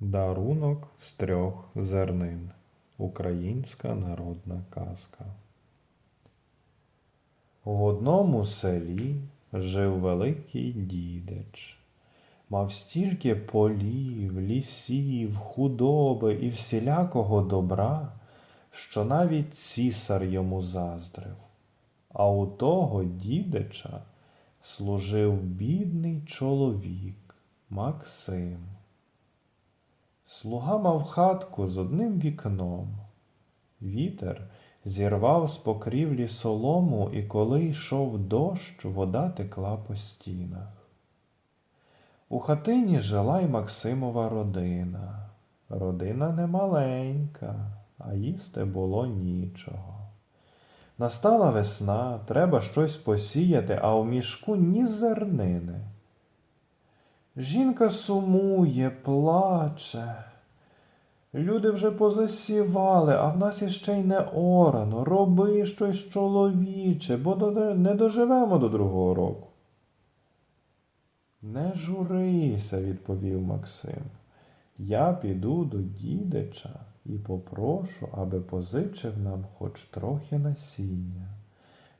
Дарунок з трьох зернин. Українська народна казка. В одному селі жив великий дідич. Мав стільки полів, лісів, худоби і всілякого добра, що навіть цісар йому заздрив. А у того дідича служив бідний чоловік Максим. Слуга мав хатку з одним вікном. Вітер зірвав з покрівлі солому, і коли йшов дощ, вода текла по стінах. У хатині жила й Максимова родина. Родина не маленька, а їсти було нічого. Настала весна, треба щось посіяти, а у мішку ні зернини. Жінка сумує, плаче. Люди вже позасівали, а в нас іще й не орано. Роби щось чоловіче, бо не доживемо до другого року. Не журися, відповів Максим. Я піду до дідича і попрошу, аби позичив нам хоч трохи насіння.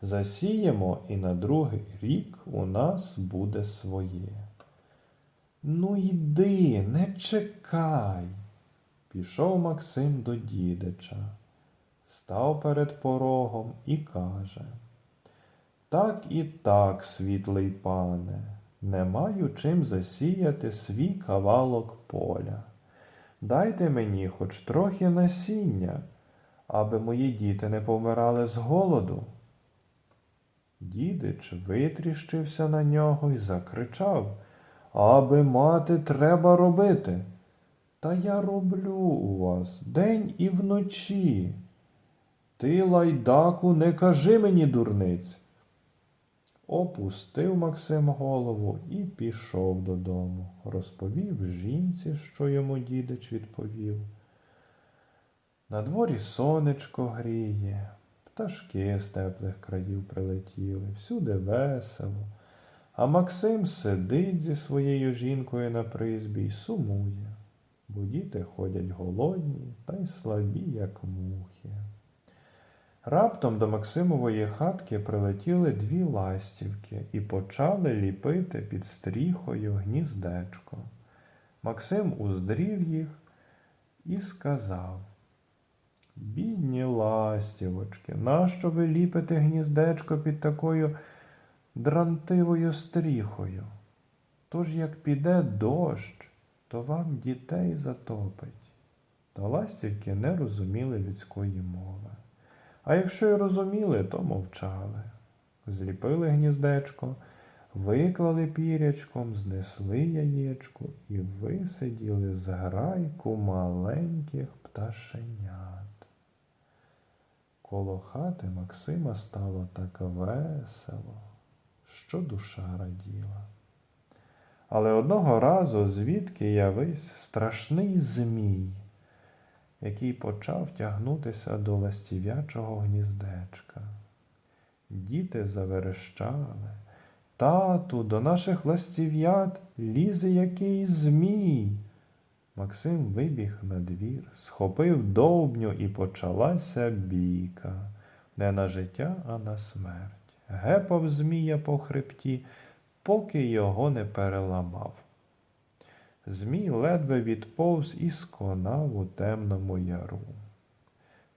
Засіємо, і на другий рік у нас буде своє. Ну йди, не чекай. Пішов Максим до дідича, став перед порогом і каже. Так і так, світлий пане, не маю чим засіяти свій кавалок поля. Дайте мені хоч трохи насіння, аби мої діти не помирали з голоду. Дідич витріщився на нього і закричав, аби мати треба робити. Та я роблю у вас день і вночі. Ти, лайдаку, не кажи мені дурниць. Опустив Максим голову і пішов додому. Розповів жінці, що йому дідич відповів. На дворі сонечко гріє, пташки з теплих країв прилетіли, всюди весело. А Максим сидить зі своєю жінкою на призбі й сумує, бо діти ходять голодні та й слабі, як мухи. Раптом до Максимової хатки прилетіли дві ластівки і почали ліпити під стріхою гніздечко. Максим уздрів їх і сказав Бідні ластівочки, нащо ви ліпите гніздечко під такою дрантивою стріхою? Тож як піде дощ, то вам дітей затопить. Та ластівки не розуміли людської мови. А якщо й розуміли, то мовчали. Зліпили гніздечко, виклали пірячком, знесли яєчко і висиділи з грайку маленьких пташенят. Коло хати Максима стало так весело, що душа раділа. Але одного разу звідки явись страшний змій, який почав тягнутися до ластів'ячого гніздечка. Діти заверещали. Тату, до наших ластів'ят лізе якийсь змій. Максим вибіг на двір, схопив довбню і почалася бійка. Не на життя, а на смерть. Гепав змія по хребті, поки його не переламав. Змій ледве відповз і сконав у темному яру.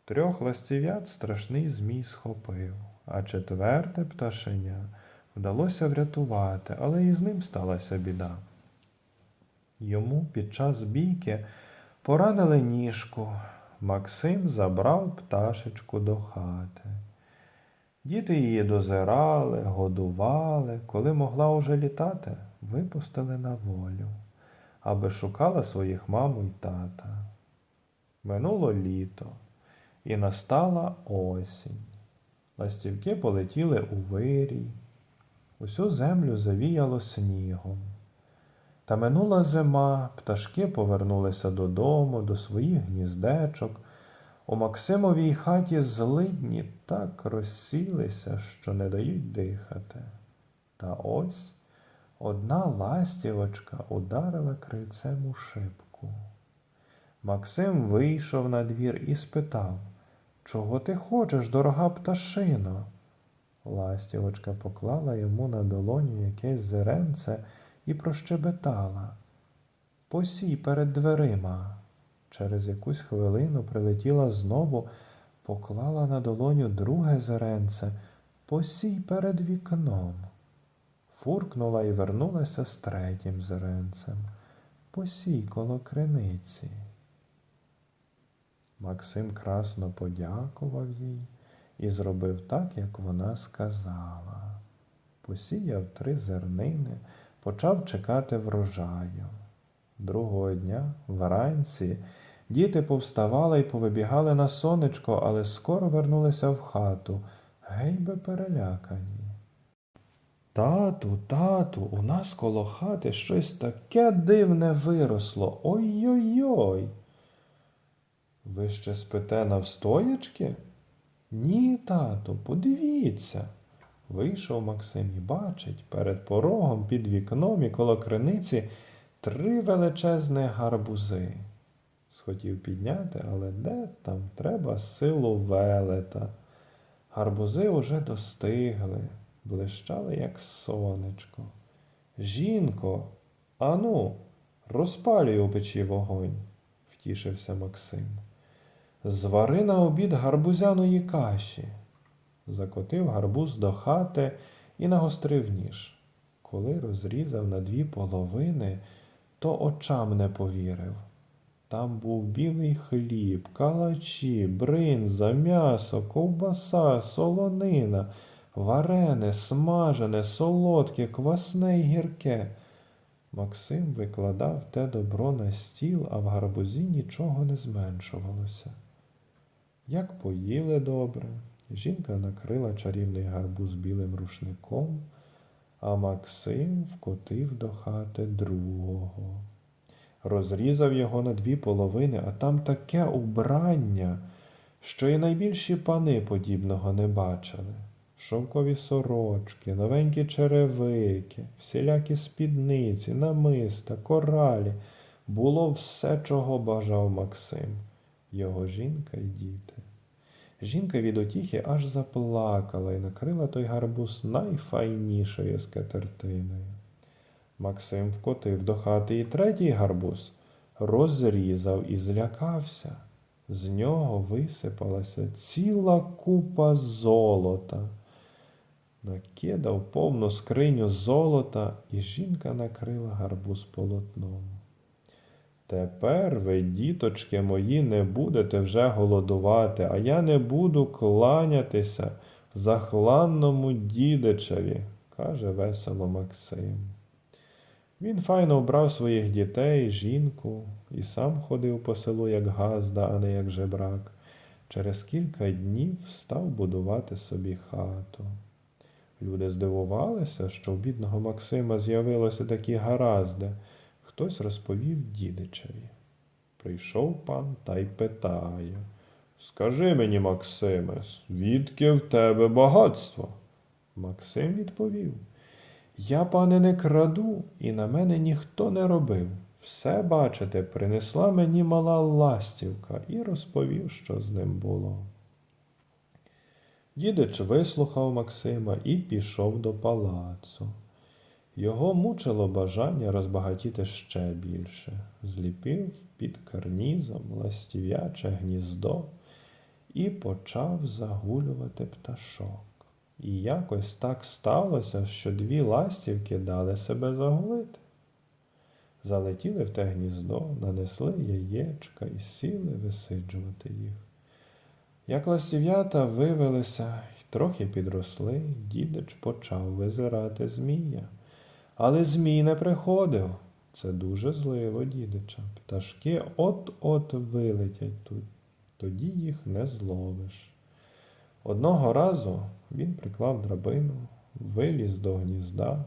Трьох ластів'ят страшний змій схопив, а четверте пташеня вдалося врятувати, але і з ним сталася біда. Йому під час бійки поранили ніжку. Максим забрав пташечку до хати. Діти її дозирали, годували, коли могла уже літати, випустили на волю, аби шукала своїх маму й тата. Минуло літо, і настала осінь. Ластівки полетіли у вирій, усю землю завіяло снігом. Та минула зима, пташки повернулися додому, до своїх гніздечок. У Максимовій хаті злидні так розсілися, що не дають дихати. Та ось одна ластівочка ударила крильцем у шибку. Максим вийшов на двір і спитав, Чого ти хочеш, дорога пташино? Ластівочка поклала йому на долоню якесь зеренце і прощебетала. Посій перед дверима. Через якусь хвилину прилетіла знову, поклала на долоню друге зеренце, посій перед вікном. Фуркнула і вернулася з третім зеренцем. Посій коло криниці. Максим красно подякував їй і зробив так, як вона сказала. Посіяв три зернини, почав чекати врожаю. Другого дня, вранці, діти повставали і повибігали на сонечко, але скоро вернулися в хату, гейби перелякані. Тату, тату, у нас коло хати щось таке дивне виросло. Ой-ой-ой. Ви ще спите навстоячки? Ні, тату, подивіться. Вийшов Максим і бачить, перед порогом під вікном і коло криниці три величезні гарбузи. Схотів підняти, але де там треба силу велета. Гарбузи уже достигли, блищали, як сонечко. Жінко, ану, розпалюй у печі вогонь, втішився Максим. Звари на обід гарбузяної каші. Закотив гарбуз до хати і нагострив ніж. Коли розрізав на дві половини, то очам не повірив. Там був білий хліб, калачі, бринза, м'ясо, ковбаса, солонина, варене, смажене, солодке, квасне й гірке. Максим викладав те добро на стіл, а в гарбузі нічого не зменшувалося. Як поїли добре, жінка накрила чарівний гарбуз білим рушником, а Максим вкотив до хати другого. Розрізав його на дві половини, а там таке убрання, що і найбільші пани подібного не бачили. Шовкові сорочки, новенькі черевики, всілякі спідниці, намиста, коралі. Було все, чого бажав Максим, його жінка й діти. Жінка від утіхи аж заплакала і накрила той гарбуз найфайнішою скатертиною. Максим вкотив до хати і третій гарбуз, розрізав і злякався. З нього висипалася ціла купа золота. Накидав повну скриню золота, і жінка накрила гарбуз полотном. Тепер ви, діточки мої, не будете вже голодувати, а я не буду кланятися захланному дідичеві, каже весело Максим. Він файно вбрав своїх дітей, жінку і сам ходив по селу як газда, а не як жебрак. Через кілька днів став будувати собі хату. Люди здивувалися, що у бідного Максима з'явилося такі гаразди. Хтось розповів дідичеві. Прийшов пан та й питає. Скажи мені, Максиме, звідки в тебе багатство? Максим відповів. Я, пане, не краду, і на мене ніхто не робив. Все, бачите, принесла мені мала ластівка і розповів, що з ним було. Дідич вислухав Максима і пішов до палацу. Його мучило бажання розбагатіти ще більше. Зліпив під карнізом ластів'яче гніздо і почав загулювати пташок. І якось так сталося, що дві ластівки дали себе загулити. Залетіли в те гніздо, нанесли яєчка і сіли висиджувати їх. Як ластів'ята вивелися й трохи підросли, дідич почав визирати змія. Але змій не приходив. Це дуже зливо, дідича. Пташки от-от вилетять тут, тоді їх не зловиш. Одного разу він приклав драбину, виліз до гнізда,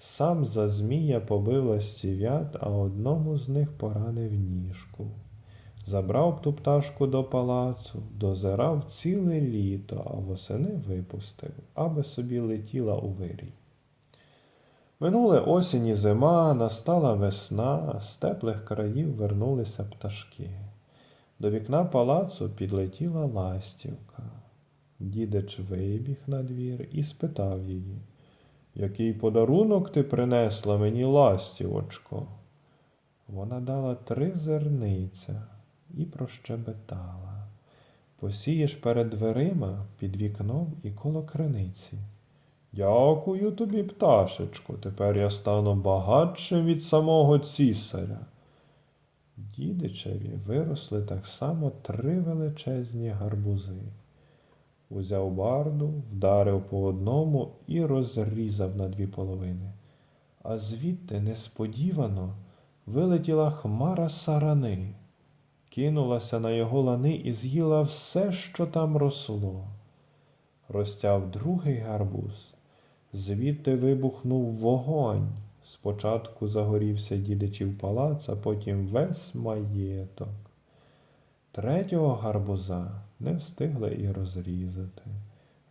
сам за змія побив ластів'ят, а одному з них поранив ніжку. Забрав ту пташку до палацу, дозирав ціле літо, а восени випустив, аби собі летіла у вирій. Минули осінь і зима, настала весна, з теплих країв вернулися пташки. До вікна палацу підлетіла ластівка. Дідич вибіг на двір і спитав її, який подарунок ти принесла мені, ластівочко? Вона дала три зерниця і прощебетала. Посієш перед дверима, під вікном і коло криниці. Дякую тобі, пташечко, тепер я стану багатшим від самого цісаря. Дідичеві виросли так само три величезні гарбузи. Узяв барду, вдарив по одному і розрізав на дві половини. А звідти несподівано вилетіла хмара сарани, кинулася на його лани і з'їла все, що там росло. Розтяв другий гарбуз. Звідти вибухнув вогонь. Спочатку загорівся дідичів палац, а потім весь маєток. Третього гарбуза не встигли і розрізати.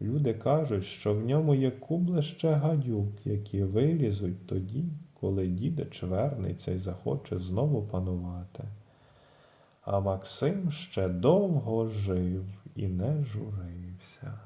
Люди кажуть, що в ньому є кубле ще гадюк, які вилізуть тоді, коли дідич вернеться і захоче знову панувати. А Максим ще довго жив і не журився.